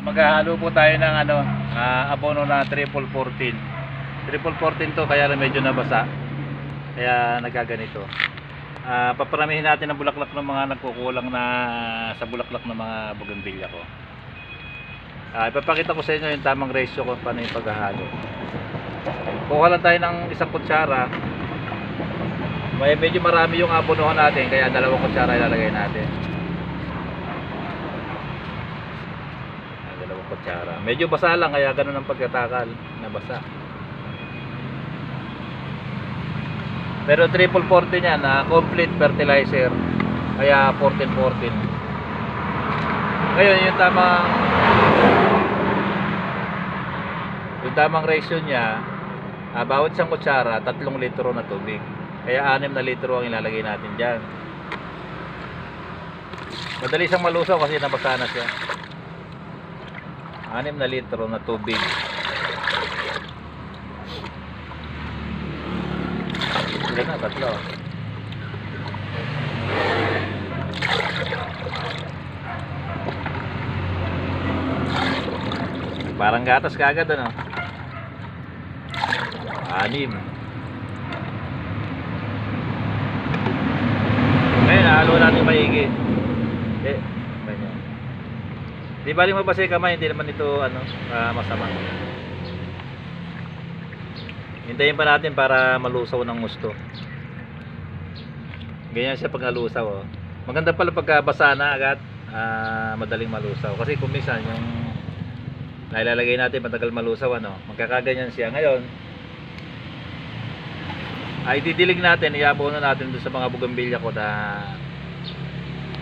Ah, Maghahalo po tayo ng ano, ah, abono na triple 14. Triple 14 to kaya medyo nabasa. Kaya nagkaganito. Ah, paparamihin natin ang bulaklak ng mga nagkukulang na sa bulaklak ng mga bougainvillea ko. Ah, ipapakita ko sa inyo yung tamang ratio kung paano yung paghahalo. Kuha lang tayo ng isang kutsara. May medyo marami yung abonohan natin kaya dalawang kutsara ilalagay natin. Ah, dalawang kutsara. Medyo basa lang kaya ganun ang pagkatakal na basa. Pero triple 14 yan, ah, complete fertilizer. Kaya 14-14. Ngayon, yung tamang yung tamang ratio niya, ah, bawat isang kutsara, tatlong litro na tubig. Kaya 6 na litro ang ilalagay natin dyan. Madali siyang malusaw kasi nabasa na siya. 6 na litro na tubig. Ilan na? Tatlo. Parang gatas kagad ano? Anim. Ngayon, nahalo natin maigi. Eh, ganyan. Di bali mabasa yung kamay, hindi naman ito ano, ah, masama. Hintayin pa natin para malusaw ng gusto. Ganyan siya pag nalusaw. Oh. Maganda pala pagka basa na agad, ah, madaling malusaw. Kasi kung minsan yung nailalagay natin matagal malusaw, ano, magkakaganyan siya. Ngayon, ay didilig natin, iabono natin doon sa mga bugambilya ko na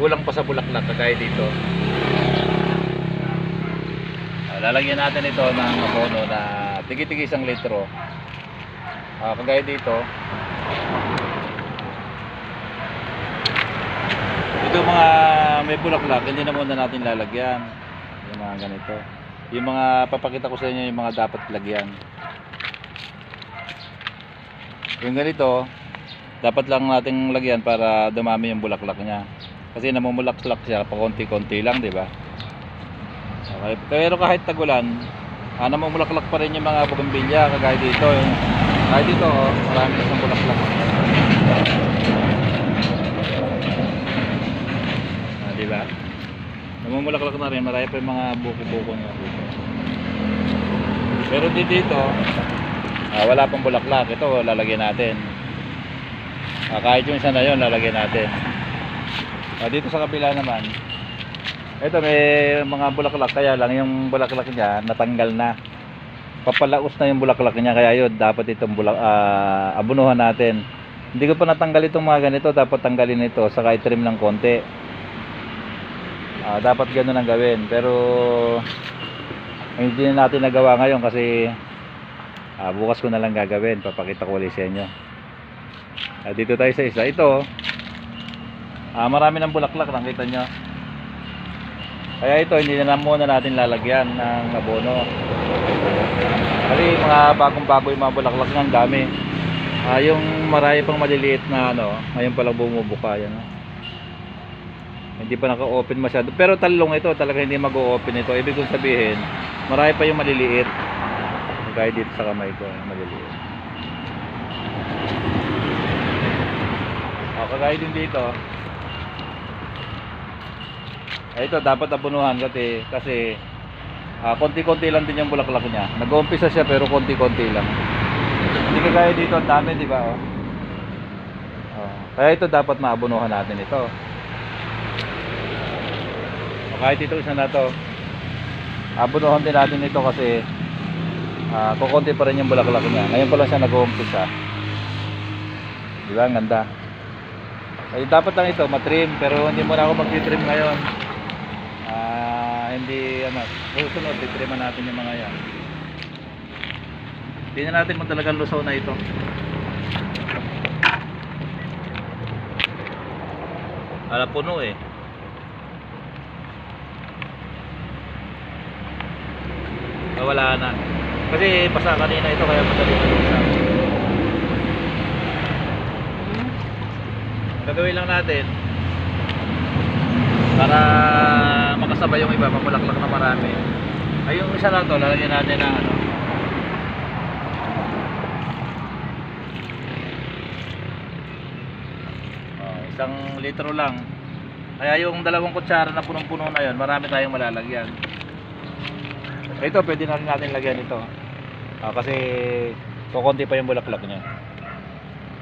kulang pa sa bulaklak kagaya dito. Lalagyan natin ito ng abono na tigi-tigi isang litro. Ah, kagaya dito. Ito mga may bulaklak, hindi na muna natin lalagyan. Yung mga ganito. Yung mga papakita ko sa inyo yung mga dapat lagyan. Yung ganito, dapat lang nating lagyan para dumami yung bulaklak niya. Kasi namumulaklak siya pa konti-konti lang, di ba? Okay. Pero kahit tagulan, ah, namumulaklak pa rin yung mga bougainvillea kagaya dito. Yung, kahit dito, oh, marami na siyang bulaklak. Ah, di ba? Namumulaklak na rin, marami pa yung mga buko-buko niya. Pero di dito, ah, wala pang bulaklak. Ito, lalagyan natin. Ah, kahit yung isa na yun, lalagyan natin. Ah, dito sa kabila naman, ito may mga bulaklak kaya lang yung bulaklak niya natanggal na. Papalaos na yung bulaklak niya kaya yun dapat itong bulak ah, abunuhan natin. Hindi ko pa natanggal itong mga ganito, dapat tanggalin ito saka i-trim ng konti. Ah, dapat ganoon ang gawin pero hindi na natin nagawa ngayon kasi ah, bukas ko na lang gagawin. Papakita ko ulit sa inyo. Ah, dito tayo sa isa. Ito, ah, marami ng bulaklak, nakita nyo. Kaya ito, hindi na lang muna natin lalagyan ng abono. Kasi mga bagong-bago yung mga bulaklak ng dami. Ah, yung marami pang maliliit na ano, ngayon pa lang bumubuka yan. No? Hindi pa naka-open masyado. Pero talong ito, talaga hindi mag-o-open ito. Ibig kong sabihin, marami pa yung maliliit. Gaya dito sa kamay ko, maliliit. O, kagaya din dito. Eh, ito, dapat abunuhan kasi, kasi ah, konti-konti lang din yung bulaklak niya. Nag-uumpisa siya pero konti-konti lang. Hindi kagaya dito, ang dami, di ba? Oh. Oh. Kaya ito dapat maabunuhan natin ito. O, kahit ito isa na to, abunuhan din natin ito kasi ah, kukunti pa rin yung bulaklak niya. Ngayon pa lang siya nag-uumpisa. Di ba? Ang ganda. Ay, dapat lang ito, matrim, pero hindi muna ako mag-trim ngayon. Ah, hindi, ano, susunod, titriman natin yung mga yan. Tingnan natin kung talagang lusaw na ito. Ala puno eh. Ah, wala na. Kasi pasa kanina ito kaya madali na lusaw. gagawin lang natin para magkakasabay yung iba, mamulaklak na marami. Ay, yung isa lang to, lalagyan natin ng ano. Oh, isang litro lang. Kaya yung dalawang kutsara na punong-puno na yon, marami tayong malalagyan. Ito, pwede na rin natin lagyan ito. Ah, kasi kukunti pa yung bulaklak niya.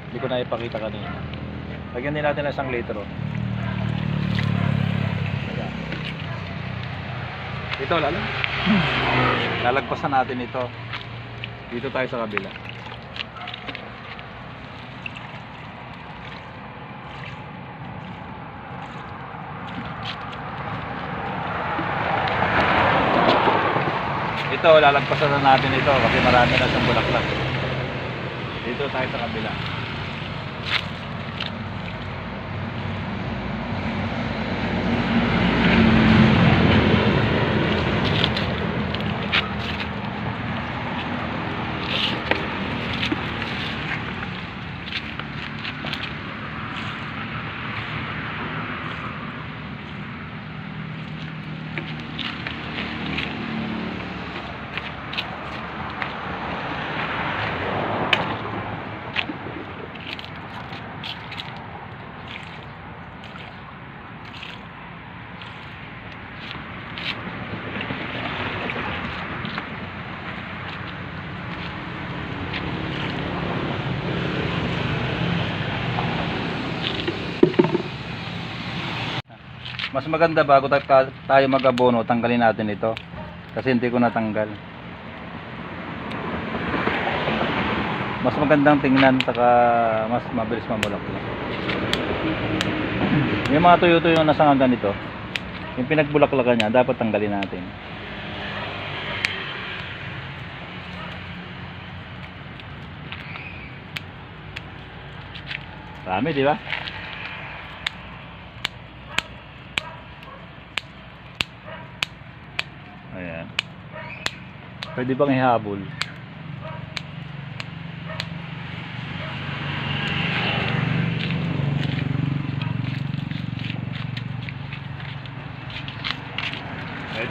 Hindi ko na ipakita kanina. Lagyan din natin ng isang litro. Ito, lalo. Lalagpasan natin ito. Dito tayo sa kabila. Ito, lalagpasan na natin ito kasi marami na siyang bulaklak. Dito tayo sa kabila. Mas maganda bago tayo, mag-abono, tanggalin natin ito. Kasi hindi ko natanggal. Mas magandang tingnan, saka mas mabilis mamulaklak. Yung mga tuyo-tuyo na sa ganito, yung pinagbulaklakan niya, dapat tanggalin natin. Dami, di ba? Pwede bang ihabol? Ito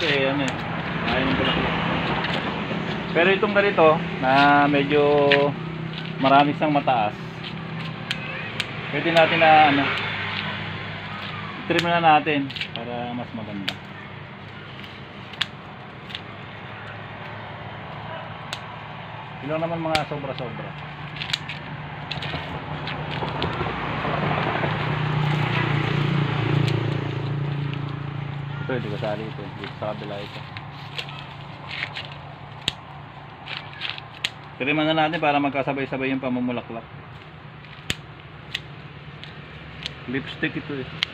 eh, ano eh. Ayaw ng. Pero itong ganito, na medyo marami siyang mataas. Pwede natin na ano, trim na natin para mas maganda. Ilang naman mga sobra-sobra. Ito, hindi ko sali ito. Dito sa kabila ito. Tiriman na natin para magkasabay-sabay yung pamumulaklak. Lipstick ito eh.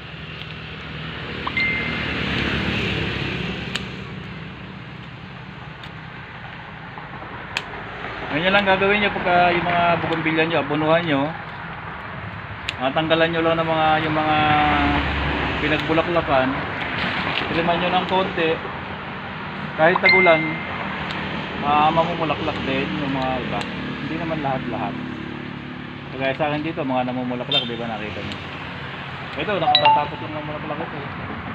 Ganyan lang gagawin nyo pagka yung mga bugumbilya nyo, abunuhan nyo. Ah, tanggalan nyo lang ng mga, yung mga pinagbulaklakan. Tiliman nyo ng konti. Kahit tagulan, ah, mamumulaklak din yung mga iba. Hindi naman lahat-lahat. Kagaya sa akin dito, mga namumulaklak, di ba nakita nyo? Ito, nakatatapos yung namumulaklak ito.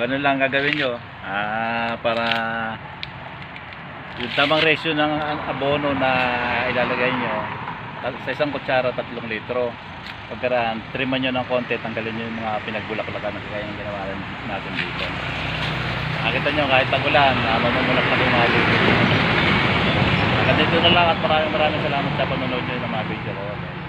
Ganun lang gagawin nyo. Ah, para yung tamang ratio ng abono na ilalagay nyo sa isang kutsara, tatlong litro. Pagkaraan, triman nyo ng konti, tanggalin nyo yung mga pinagbulaklakan na kaya yung ginawa natin dito. Nakita nyo, kahit tagulan, uh, mamumulaklak yung mga dito. Hanggang dito na lang at maraming maraming salamat sa panonood nyo ng mga video ko.